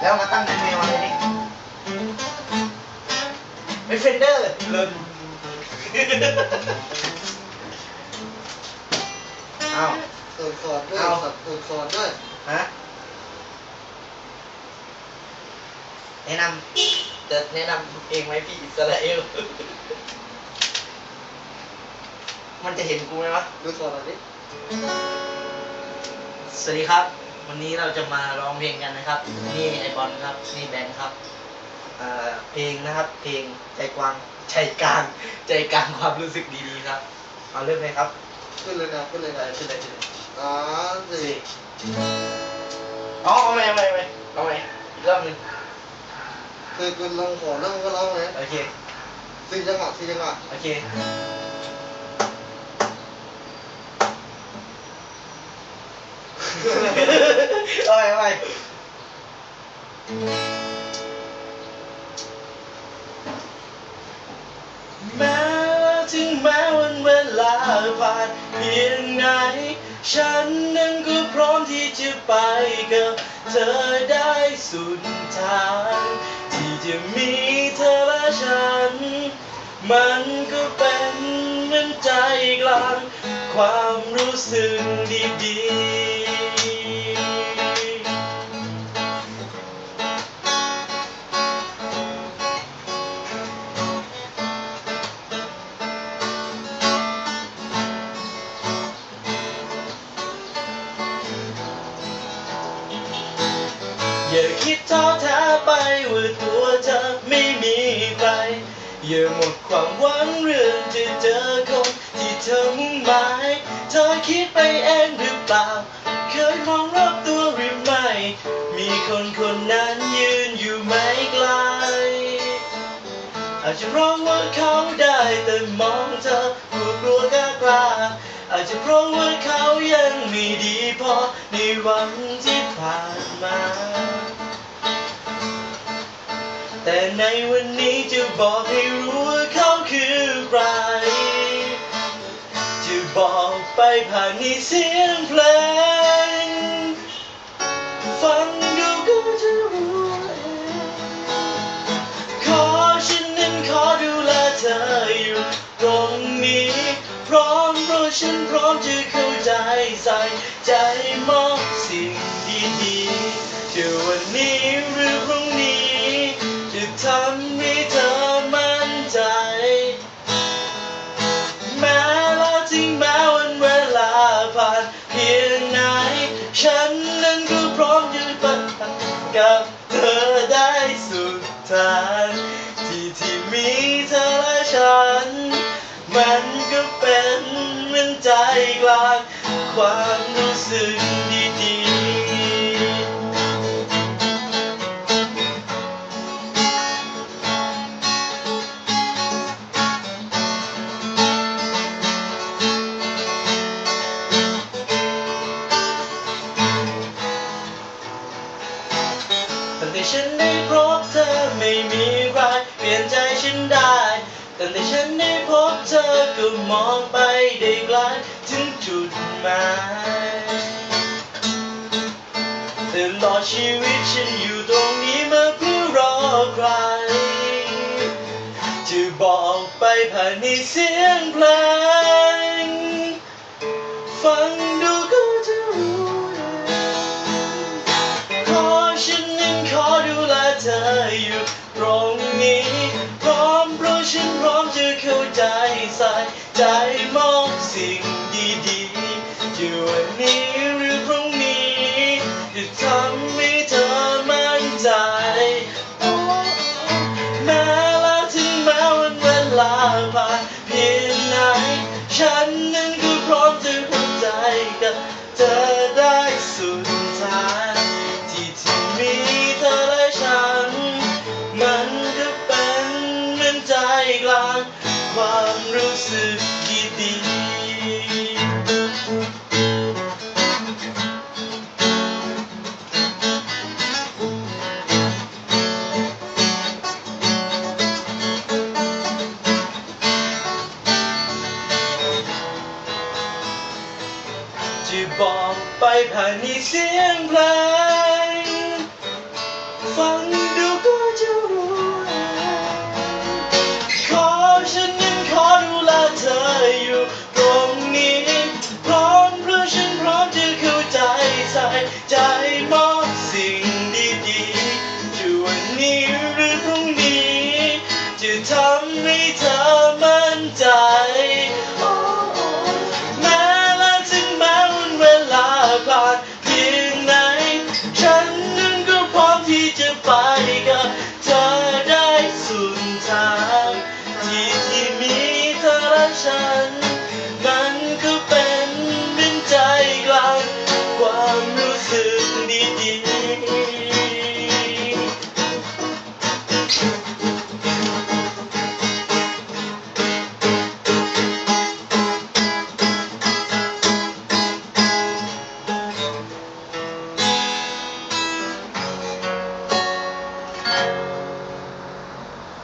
แล้วมาตั้งเป็นเมลอะไรนี่ไม่เฟนเดอร์เลินอ้าวเปิดคอร์ดด้วยเอาสับเปิดคอร์ดด้วยฮะแนะนำจะแนะนำเองไหมพี่อิสราเอลมันจะเห็นกูไหมวะดูคอร์ดหน่อยดิสวัสดีครับ วันนี้เราจะมาร้องเพลงกันนะครับ นี่ไอบอลครับ นี่แบงค์ครับเอ่อเพลงนะครับ เพลงใจกว้างใจกลาง ใจกลางความรู้สึกดีๆครับเอาเริ่มเลยครับขึ้นเลยนะขึ้นเลยเอนะอขึ้นเลยขึ้นเลยสามสี่สี่อ๋อเอาไหมเอาไหมเอาไหมเอาไหมอีกรอบหนึ่งคือคุณลองขอแล้วมันก็ร้องเลยโอเคสี่จังหวะสี่จังหวะโอเค เอาไปเอาไปแม้ถึงแม้วันเวลาผ่านเพียงไหน ฉันนั้นก็พร้อมที่จะไปกับเธอได้สุดทาง ที่จะมีเธอและฉัน มันก็เป็นเหมือนใจกลาง ความรู้สึกดีๆ อย่าคิดท้อแท้ไปว่าตัวเธอไม่มีใครอย่าหมดความหวังเรื่องจะเจอคนที่เธอมุ่งหมาย เธอคิดไปเองหรือเปล่า เคยมองรอบตัวหรือไม่ มีคนคนนั้นยืนอยู่ไม่ไกล อาจจะเพราะว่าเขาได้แต่มองเธอกลัวกลัวกล้ากล้า อาจจะเพราะว่าเขายังไม่ดีพอในวันที่ผ่านมา แต่ในวันนี้จะบอกให้รู้ว่าเขาคือใคร จะบอกไปผ่านในเสียงเพลง ฉันพร้อมจะเข้าใจใส่ใจมอบสิ่งดีๆจะวันนี้หรือพรุ่งนี้ จะทำให้เธอมั่นใจ แม้แล้วถึงแม้วันเวลาผ่านเพียงไหน ฉันนั้นก็พร้อมจะไปกับเธอได้สุดทาง ความรู้สึกดีตั้งแต่ฉันได้พบเธอไม่มีใครเปลี่ยนใจฉันได้ตั้งแต่ฉันได้พบเธอก็มองไปได้ไกลถึง จุดหมายตลอดชีวิตฉันอยู่ตรงนี้มาเพื่อรอใคร จะบอกไปผ่านในเสียงเพลง ฟังดูก็จะรู้เองขอฉันนั้นขอดูแลเธออยู่ตรงนี้ พร้อมเพราะฉันพร้อมจะเข้าใจใส่ใจ เพียงไหน ฉันนั้นก็พร้อมจะเข้าใจกับเธอ จะบอกไปผ่านในเสียงเพลงฟัง to find.